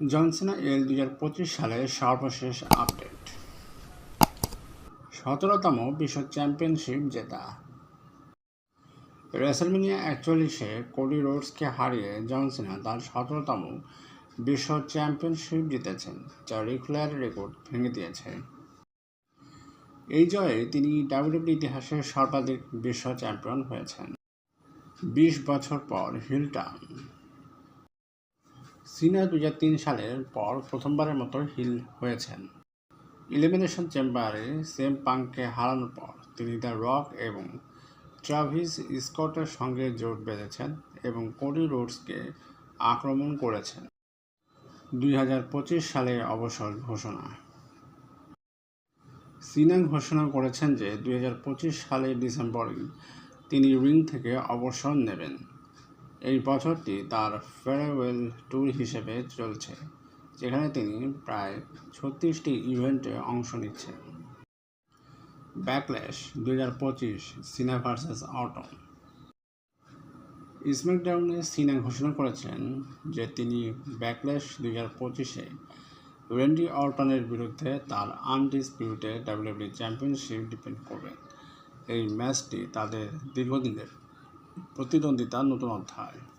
জনসেনা এল দু হাজার পঁচিশ সালের সর্বশেষ আপডেট। সতেরোতম বিশ্ব চ্যাম্পিয়নশিপ জেতা। রেসলমিনিয়া একচল্লিশে কোডি রোডসকে হারিয়ে জনসেনা তার সতেরোতম বিশ্ব চ্যাম্পিয়নশিপ জিতেছেন, যা রিকুলার রেকর্ড ভেঙে দিয়েছে। এই জয়ে তিনি ডাব্লিউডাব্লিউ ইতিহাসের সর্বাধিক বিশ্ব চ্যাম্পিয়ন হয়েছেন। বিশ বছর পর হিলটার্ন সিনা দু তিন সালের পর প্রথমবারের মতো হিল হয়েছেন। ইলিমিনেশন চেম্বারে সেম পাংকে হারানোর পর তিনি দ্য রক এবং ট্রাভিস স্কটের সঙ্গে জোট বেঁধেছেন এবং কোডি রোডসকে আক্রমণ করেছেন। দুই হাজার পঁচিশ সালে অবসর ঘোষণা। সিনা ঘোষণা করেছেন যে দুই হাজার পঁচিশ সালের ডিসেম্বরে তিনি রিং থেকে অবসর নেবেন। এই বছরটি তার ফেয়ারওয়েল ট্যুর হিসেবে চলছে, যেখানে তিনি প্রায় ছত্রিশটি ইভেন্টে অংশ নিচ্ছেন। ব্যাকল্যাশ দুই হাজার পঁচিশ সিনা ভার্সেস অটন স্ম্যাকডাউনে সিনা ঘোষণা করেছেন যে তিনি ব্যাকল্যাশ দুই হাজার পঁচিশে রেন্ডি অর্টনের বিরুদ্ধে তার আনডিসপিউটেড ডাব্লিউডব্লিউ চ্যাম্পিয়নশিপ ডিপেন্ড করবেন। এই ম্যাচটি তাদের দীর্ঘদিনের প্রতিদ্বন্দ্বিতার নতুন অধ্যায়।